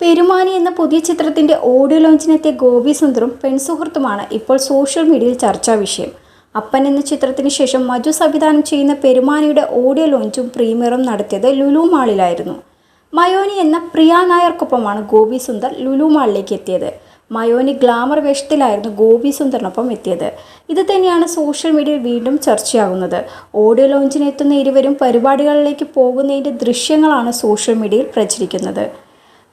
പെരുമാനി എന്ന പുതിയ ചിത്രത്തിന്റെ ഓഡിയോ ലോഞ്ചിനെത്തിയ ഗോപി സുന്ദറും പെൺസുഹൃത്തുമാണ് ഇപ്പോൾ സോഷ്യൽ മീഡിയയിൽ ചർച്ചാ വിഷയം. അപ്പൻ എന്ന ചിത്രത്തിന് ശേഷം മജു സംവിധാനം ചെയ്യുന്ന പെരുമാനിയുടെ ഓഡിയോ ലോഞ്ചും പ്രീമിയറും നടത്തിയത് ലുലു മാളിലായിരുന്നു. മയോനി എന്ന പ്രിയ നായർക്കൊപ്പമാണ് ഗോപി സുന്ദർ ലുലു മാളിലേക്ക് എത്തിയത്. മയോനി ഗ്ലാമർ വേഷത്തിലായിരുന്നു ഗോപി സുന്ദറിനൊപ്പം എത്തിയത്. ഇത് തന്നെയാണ് സോഷ്യൽ മീഡിയയിൽ വീണ്ടും ചർച്ചയാകുന്നത്. ഓഡിയോ ലോഞ്ചിനെത്തുന്ന ഇരുവരും പരിപാടികളിലേക്ക് പോകുന്നതിന്റെ ദൃശ്യങ്ങളാണ് സോഷ്യൽ മീഡിയയിൽ പ്രചരിക്കുന്നത്.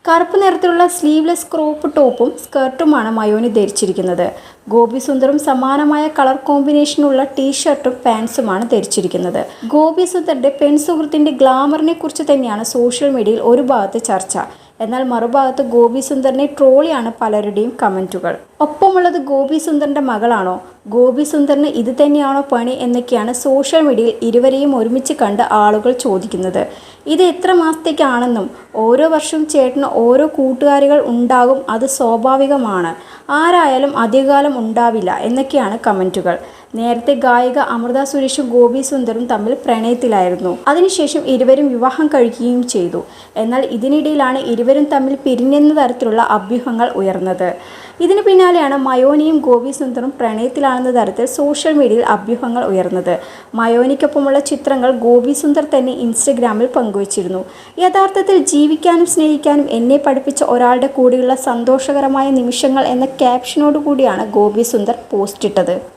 കറുപ്പ് നിറത്തിലുള്ള സ്ലീവ്ലെസ് ക്രോപ്പ് ടോപ്പും സ്കർട്ടുമാണ് മയോനി ധരിച്ചിരിക്കുന്നത്. ഗോപി സുന്ദറും സമാനമായ കളർ കോമ്പിനേഷനുള്ള ടീഷർട്ടും പാൻസുമാണ് ധരിച്ചിരിക്കുന്നത്. ഗോപി സുന്ദറിന്റെ പെൺസുഹൃത്തിന്റെ ഗ്ലാമറിനെ കുറിച്ച് തന്നെയാണ് സോഷ്യൽ മീഡിയയിൽ ഒരു ഭാഗത്ത് ചർച്ച. എന്നാൽ മറുഭാഗത്ത് ഗോപി സുന്ദറിനെ ട്രോളിയാണ് പലരുടെയും കമന്റുകൾ ഒപ്പമുള്ളത് ഗോപി സുന്ദറിന്റെ മകളാണോ? ഗോപി സുന്ദറിന് ഇത് തന്നെയാണോ പണി എന്നൊക്കെയാണ് സോഷ്യൽ മീഡിയയിൽ ഇരുവരെയും ഒരുമിച്ച് കണ്ട് ആളുകൾ ചോദിക്കുന്നത്. ഇത് എത്ര മാസത്തേക്കാണെന്നും ഓരോ വർഷവും ചേട്ടന് ഓരോ കൂട്ടുകാരികൾ ഉണ്ടാകും അത് സ്വാഭാവികമാണ്. ആരായാലും അധികകാലം ഉണ്ടാവില്ല എന്നൊക്കെയാണ് കമന്റുകൾ നേരത്തെ ഗായിക അമൃത സുരേഷും ഗോപി സുന്ദറും തമ്മിൽ പ്രണയത്തിലായിരുന്നു. അതിനുശേഷം ഇരുവരും വിവാഹം കഴിക്കുകയും ചെയ്തു. എന്നാൽ ഇതിനിടയിലാണ് ഇരുവരും തമ്മിൽ പിരിഞ്ഞെന്ന തരത്തിലുള്ള അഭ്യൂഹങ്ങൾ ഉയർന്നത്. ഇതിന് പിന്നാലെയാണ് മയോനിയും ഗോപി സുന്ദറും പ്രണയത്തിലാണെന്ന തരത്തിൽ സോഷ്യൽ മീഡിയയിൽ അഭ്യൂഹങ്ങൾ ഉയർന്നത്. മയോനിക്കൊപ്പമുള്ള ചിത്രങ്ങൾ ഗോപി സുന്ദർ തന്നെ ഇൻസ്റ്റഗ്രാമിൽ പങ്കുവച്ചിരുന്നു. യഥാർത്ഥത്തിൽ ജീവിക്കാനും സ്നേഹിക്കാനും എന്നെ പഠിപ്പിച്ച ഒരാളുടെ കൂടെയുള്ള സന്തോഷകരമായ നിമിഷങ്ങൾ എന്ന ക്യാപ്ഷനോടുകൂടിയാണ് ഗോപി സുന്ദർ പോസ്റ്റ് ഇട്ടത്.